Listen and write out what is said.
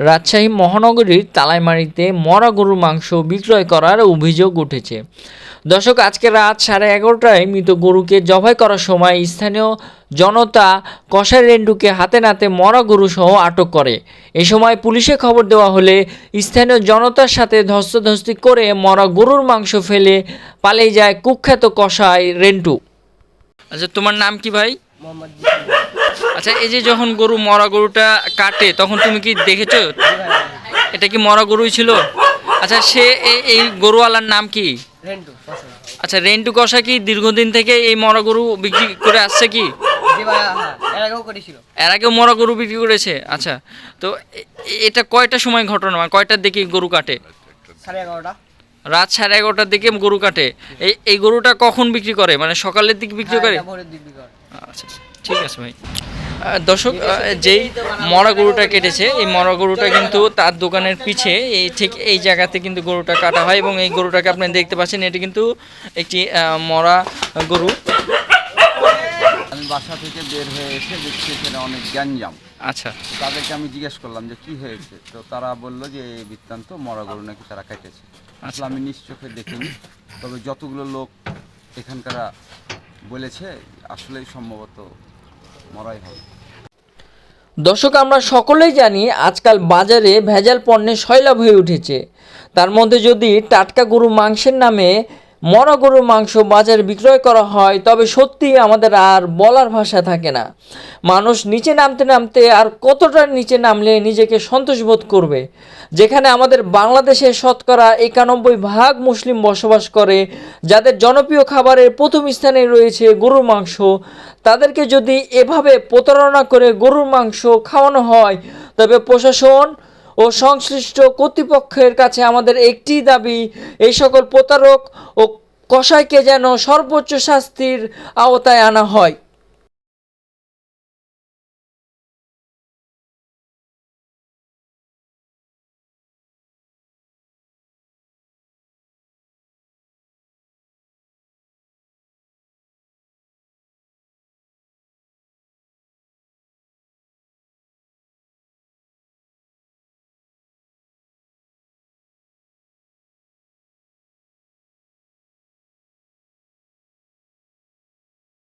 রাজশাহী মহানগরীর তালাইমারিতে মরা গরুর মাংস বিক্রয় করার অভিযোগ উঠেছে। দর্শক আজকে রাত সাড়ে এগারোটায় মৃত গরুকে জবাই করার সময় স্থানীয় জনতা কষাই রেন্ডুকে হাতে নাতে মরা গরু সহ আটক করে। এ সময় পুলিশে খবর দেওয়া হলে স্থানীয় জনতার সাথে ধস্তাধস্তি করে মরা গরুর মাংস ফেলে পালিয়ে যায় কুখ্যাত কষাই রেন্টু আচ্ছা তোমার নাম কি ভাই? মোহাম্মদ আচ্ছা এই যে যখন গরু মরা গরুটা কাটে তখন তুমি কি দেখেছ? এটা কি মরা গরুই ছিল? আচ্ছা সে এই গরুওয়ালার নাম কি? আচ্ছা রেন্টু কষা কি দীর্ঘদিন থেকে এই মরা গরু বিক্রি করে আসছে কি? হ্যাঁ এর আগেও মরা গরু বিক্রি করেছে? আচ্ছা তো এটা কয়টা সময় ঘটনা? মানে কয়টার দিকে গরু কাটে? রাত সাড়ে এগারোটার দিকে গরু কাটে। এই এই গরুটা কখন বিক্রি করে? মানে সকালের দিকে বিক্রি করে? হ্যাঁ, দিক বিকাল আচ্ছা আচ্ছা, ঠিক আছে ভাই। দর্শক যেই মরা গরুটা কেটেছে এই মরা গরুটা কিন্তু তার দোকানের পিছে এই ঠিক এই জায়গাতে কিন্তু গরুটা কাটা হয় এবং এই গরুটাকে আপনি দেখতে পাচ্ছেন এটি কিন্তু একটি মরা গরু। আমি বাসা থেকে বের হয়ে এসে দেখছি এখানে অনেক গ্যাঞ্জাম। আচ্ছা। তাদেরকে আমি জিজ্ঞেস করলাম যে কি হয়েছে? তো তারা বলল যে এই বৃত্তান্ত মরা গরু নাকি তারা কেটেছে। আসলে আমি নিজ চোখে দেখিনি তবে যতগুলো লোক এখানকার বলেছে আসলেই সম্ভবত মরাই হবে। দর্শক, আমরা সকলেই জানি আজকাল বাজারে ভেজাল পণ্যের সয়লাভ হয়ে উঠেছে। তার মধ্যে যদি টাটকা গরু মাংসের নামে মরা গরুর মাংস বাজারে বিক্রয় করা হয়, তবে সত্যি আমাদের আর বলার ভাষা থাকে না। মানুষ নিচে নামতে নামতে আর কতটা নিচে নামলে নিজেকে সন্তোষ বোধ করবে? যেখানে আমাদের বাংলাদেশে শতকরা একানব্বই ভাগ মুসলিম বসবাস করে, যাদের জনপ্রিয় খাবারের প্রথম স্থানে রয়েছে গরুর মাংস। তাদেরকে যদি এভাবে প্রতারণা করে গরুর মাংস খাওয়ানো হয়, তবে প্রশাসন ও সংশ্লিষ্ট কর্তৃপক্ষের কাছে আমাদের একটি দাবি, এই সকল প্রতারক ও কসাইকে যেন সর্বোচ্চ শাস্তির আওতায় আনা হয়।